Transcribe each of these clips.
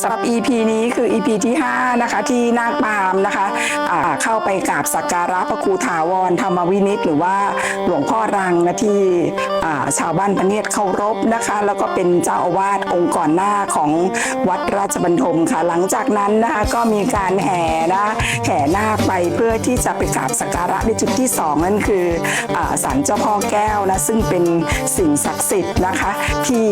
สำหรับ EP นี้คือ EP ที่ 5 นะคะ ที่นาคปามนะคะอ่าเข้าไปกราบสักการะพระครูถาวรธรรมวินิตหรือว่าหลวงพ่อรังนะที่ชาวบ้านพระเนียดเคารพนะคะ แล้วก็เป็นเจ้าอาวาสองค์ก่อนหน้าของวัดราชบันทมค่ะ หลังจากนั้นนะคะก็มีการแห่นะแห่นาคไปเพื่อที่จะไปกราบสักการะในจุดที่ 2 นั่นคืออศาลเจ้าพ่อแก้วนะซึ่งเป็นสิ่งศักดิ์สิทธิ์นะคะ ที่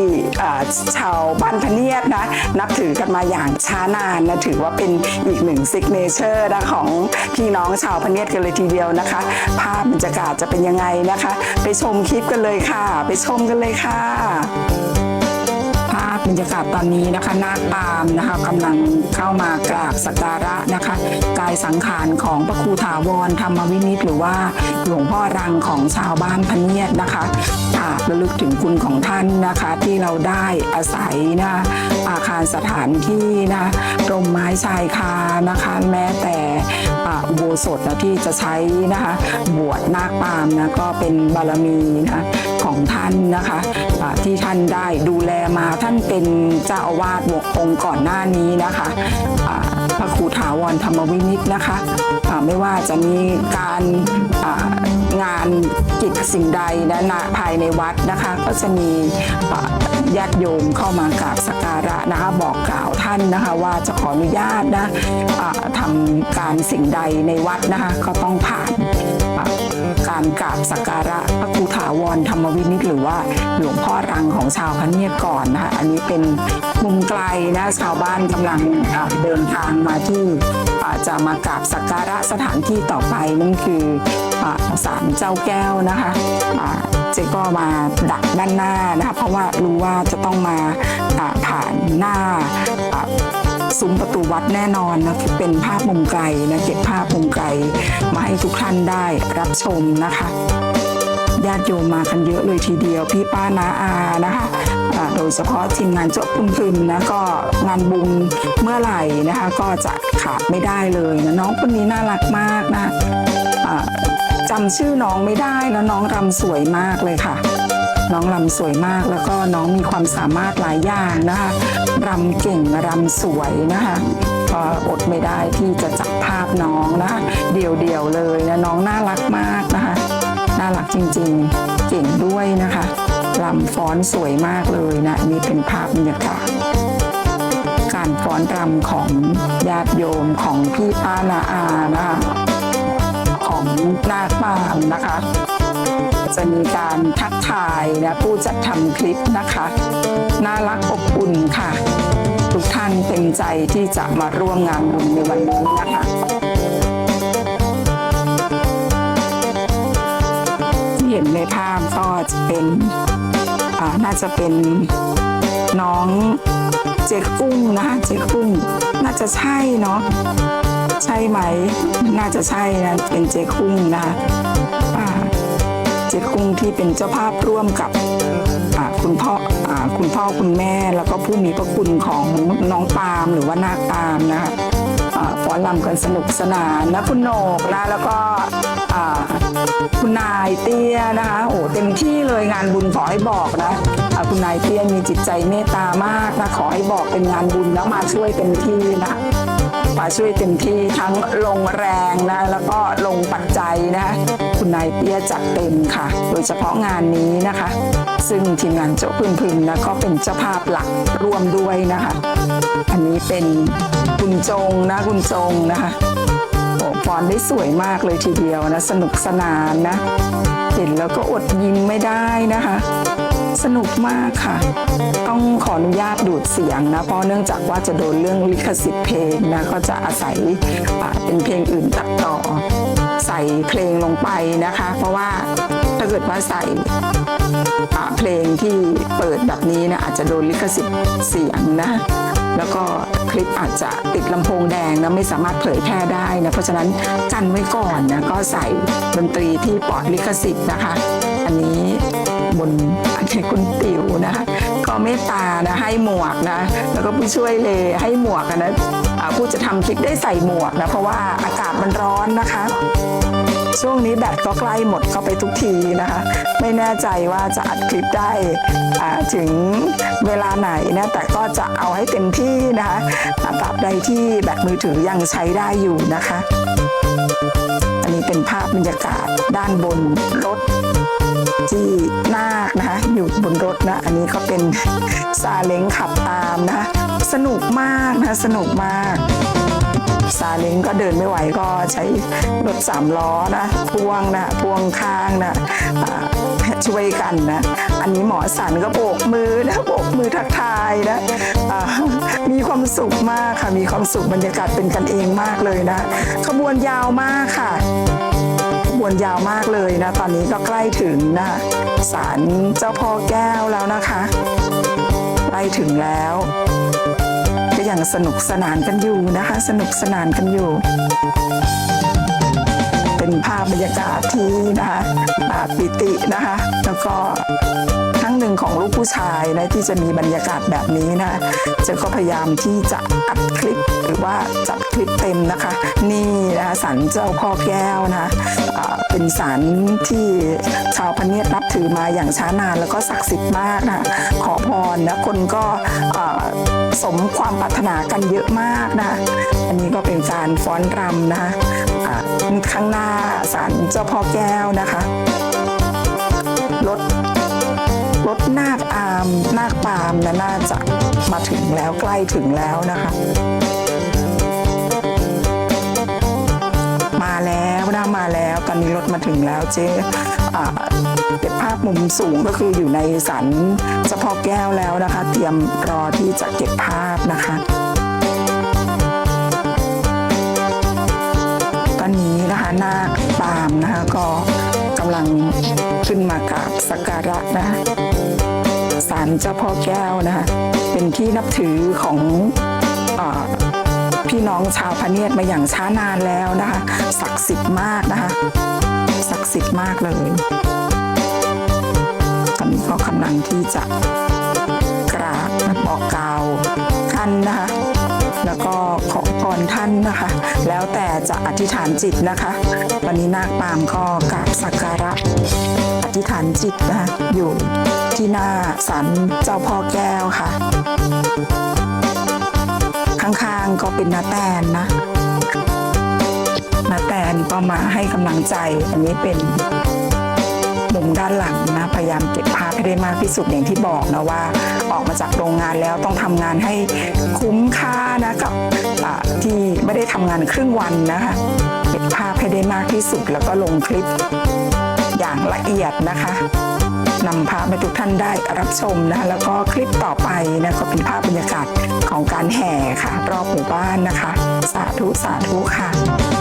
ชาวบ้านพะเนียดนะนับถือกันมาาอย่างช้านานนะถือว่าเป็นอีกหนึ่งซิกเนเจอร์นะของพี่น้องชาวพเนียดกันเลยทีเดียวนะคะ ภาพบรรยากาศจะเป็นยังไงนะคะ ไปชมคลิปกันเลยค่ะ ไปชมกันเลยค่ะภาพบรรยากาศตอนนี้นะคะนาคปามนะคะกำลังเข้ามากราบสักการะนะคะ กายสังขารของพระครูถาวรธรรมวินิตหรือว่าหลวงพ่อรังของชาวบ้านพเนียดนะคะกราบระลึกถึงคุณของท่านนะคะที่เราได้อาศัยนะ อารสถานที่นะรมไม้ชายคานะคะ แม้แต่อ่าอุโบสถนะที่จะใช้นะคะบวชนาคปามนะก็เป็นบารมีนะของท่านนะคะที่ท่านได้ดูแลมาท่านเป็นเจ้าอาวาสองค์ก่อนหน้านี้นะคะพระครูถาวรธรรมวินิตนะคะไม่ว่าจะมีการ งานกิจสิ่งใดนะภายในวัดนะคะ ก็จะมีญาติโยมเข้ามากราบสักการะนะคะ บอกกล่าวท่านนะคะ ว่าจะขออนุญาตนะทำการสิ่งใดในวัดนะคะ ก็ต้องผ่าน การกราบสักการะพระครูถาวรธรรมวินิตหรือว่าหลวงพ่อรังของชาวพระเนียดก่อนนะคะอันนี้เป็นมุมไกลนะชาวบ้านกำลังเดินทางมาที่อาจะมากราบสักการะสถานที่ต่อไปนั่นคือศาลเจ้าแก้วนะคะเจ๊ก็มาดักด้านหน้านะคะเพราะว่ารู้ว่าจะต้องมาผ่านหน้า ซุ้มประตูวัดแน่นอนนะเป็นภาพมุมไกลนะเก็บภาพมุมไกลมาให้ทุกท่านได้รับชมนะคะญาติโยมมากันเยอะเลยทีเดียวพี่ป้านาอานะคะโดยเฉพาะทีมงานเจ้าคุณพึมนะก็งานบุญเมื่อไหร่นะคะ ก็จะขาดไม่ได้เลยนะน้องคนนี้น่ารักมากนะจำชื่อน้องไม่ได้แล้วน้องรำสวยมากเลยค่ะ น้องรำสวยมากแล้วก็น้องมีความสามารถหลายอย่างนะคะรำเก่งรำสวยนะคะก็อดไม่ได้ที่จะจับภาพน้องนะคะเดี่ยวๆเลยนะน้องน่ารักมากนะคะน่ารักจริงๆเก่งด้วยนะคะรำฟ้อนสวยมากเลยนะนี่เป็นภาพบรรยากาศการฟ้อนรำของญาติโยมของพี่ป้านาอานะคะของนาคปามนะคะ จะมีการทักทายนะผู้จัดทำคลิปนะคะ น่ารักอบอุ่นค่ะ ทุกท่านเต็มใจที่จะมาร่วมงานบุญในวันนี้นะคะที่เห็นในภาพก็จะเป็นอ่าน่าจะเป็นน้องเจ๊กุ้งนะคะเจ๊กุ้ง น่าจะใช่เนาะใช่ไหม น่าจะใช่นะเป็นเจ๊กุ้งนะคะ เจ๊กุ้งที่เป็นเจ้าภาพร่วมกับคุณพ่ออคุณพ่อคุณแม่แล้วก็ผู้มีพระคุณของน้องปาล์มหรือว่านาคปาล์มนะคะฟ้อนรำกันสนุกสนานนะคุณโหนกนะแล้วก็คุณนายเตี้ยนะคะโอ้เต็มที่เลยงานบุญขอให้บอกนะคุณนายเตี้ยมีจิตใจเมตตามากนะขอให้บอกเป็นงานบุญแล้วมาช่วยเต็มที่นะ มาช่วยเต็มที่ทั้งลงแรงนะแล้วก็ลงปัจจัยนะคุณนายเปี้ยจัดเต็มค่ะ โดยเฉพาะงานนี้นะคะ ซึ่งทีมงานเจ้าพึมพึมนะก็เป็นเจ้าภาพหลักร่วมด้วยนะคะ อันนี้เป็นคุณจงนะคุณจงนะคะโอ้ฟอนได้สวยมากเลยทีเดียวนะ สนุกสนานนะ เห็นแล้วก็อดยิ้มไม่ได้นะคะ สนุกมากค่ะ ต้องขออนุญาตดูดเสียงนะ เพราะเนื่องจากว่าจะโดนเรื่องลิขสิทธิ์เพลงนะ ก็จะอาศัยเป็นเพลงอื่นตัดต่อ ใส่เพลงลงไปนะคะ เพราะว่าถ้าเกิดว่าใส่เพลงที่เปิดแบบนี้นะอาจจะโดนลิขสิทธิ์เสียงนะ แล้วก็คลิปอาจจะติดลำโพงแดงนะไม่สามารถเผยแพร่ได้นะเพราะฉะนั้นกันไว้ก่อนนะก็ใส่ดนตรีที่ปลอดลิขสิทธิ์นะคะ อันนี้บน คุณติ๋วนะคะก็เมตตานะให้หมวกนะ แล้วก็ผู้ช่วยเลให้หมวกนะผู้จะทำคลิปได้ใส่หมวกนะ เพราะว่าอากาศมันร้อนนะคะ ช่วงนี้แบตก็ใกล้หมดเข้าไปทุกทีนะคะ ไม่แน่ใจว่าจะอัดคลิปได้ถึงเวลาไหนนะแต่ก็จะเอาให้เต็มที่นะคะตราบใดที่แบตมือถือยังใช้ได้อยู่นะคะ อันนี้เป็นภาพบรรยากาศด้านบนรถ ที่นาคนะคะอยู่บนรถนะอันนี้ก็เป็นซาเล้งขับตามนะคะสนุกมากนะสนุกมากซาเล้งก็เดินไม่ไหวก็ใช้รถสามล้อนะพ่วงนะพ่วงข้างนะช่วยกันนะ อันนี้หมอสันก็โบกมือนะโบกมือทักทายนะมีความสุขมากค่ะมีความสุขบรรยากาศเป็นกันเองมากเลยนะ ขบวนยาวมากค่ะ บวนยาวมากเลยนะ ตอนนี้ก็ใกล้ถึงนะศาลเจ้าพ่อแก้วแล้วนะคะใกล้ถึงแล้ว ก็ยังสนุกสนานกันอยู่นะคะ สนุกสนานกันอยู่ เป็นภาพบรรยากาศที่นะคะอ่าปิตินะคะแล้วก็ครั้งหนึ่งของลูกผู้ชายนะที่จะมีบรรยากาศแบบนี้นะจะก็พยายามที่จะอัดคลิปหรือว่าจัดคลิปเต็มนะคะ นี่นะคะสันเจ้าพ่อแก้วนะอ่า เป็นศาลที่ชาวพเนียดนับถือมาอย่างช้านานแล้วก็ศักดิ์สิทธิ์มากนะคะขอพรนะคนก็สมความปรารถนากันเยอะมากนะอันนี้ก็เป็นการฟ้อนรำนะคะอ่าข้างหน้าศาลเจ้าพ่อแก้วนะคะรถรถนาคอามนาคปาล์มนะน่าจะมาถึงแล้วใกล้ถึงแล้วนะคะ มาแล้วนะมาแล้ว ตอนนี้รถมาถึงแล้วเจ๊เก็บภาพมุมสูงก็คืออยู่ในสันเฉพาะแก้วแล้วนะคะ เตรียมรอที่จะเก็บภาพนะคะ ตอนนี้นะคะนาคปามนะคะก็กำลังขึ้นมากราบสักการะนะคะศาลเจ้าพ่อแก้วนะคะ เป็นที่นับถือของอา พี่น้องชาวพะเนียดมาอย่างช้านานแล้วนะคะ ศักดิ์สิทธิ์มากนะคะ ศักดิ์สิทธิ์มากเลย ตอนนี้ก็กำลังที่จะกราบบอกกล่าวท่านนะคะ แล้วก็ขอพรท่านนะคะ แล้วแต่จะอธิษฐานจิตนะคะ วันนี้นาคปามก็กราบสักการะอธิษฐานจิตนะคะอยู่ที่หน้าศาลเจ้าพ่อแก้วค่ะ ข้างๆก็เป็นนาแตนนะนาแตนก็มาให้กำลังใจ อันนี้เป็นมุมด้านหลังนะพยายามเก็บภาพให้ได้มากที่สุดอย่างที่บอกนะว่า ออกมาจากโรงงานแล้วต้องทำงานให้คุ้มค่านะกับที่ไม่ได้ทำงานครึ่งวันนะคะเก็บภาพให้ได้มากที่สุดแล้วก็ลงคลิป อย่างละเอียดนะคะนำภาพให้ทุกท่านได้รับชมนะคะแล้วก็คลิปต่อไปนะก็เป็นภาพบรรยากาศของการแห่ค่ะ รอบหมู่บ้านนะคะ สาธุสาธุค่ะ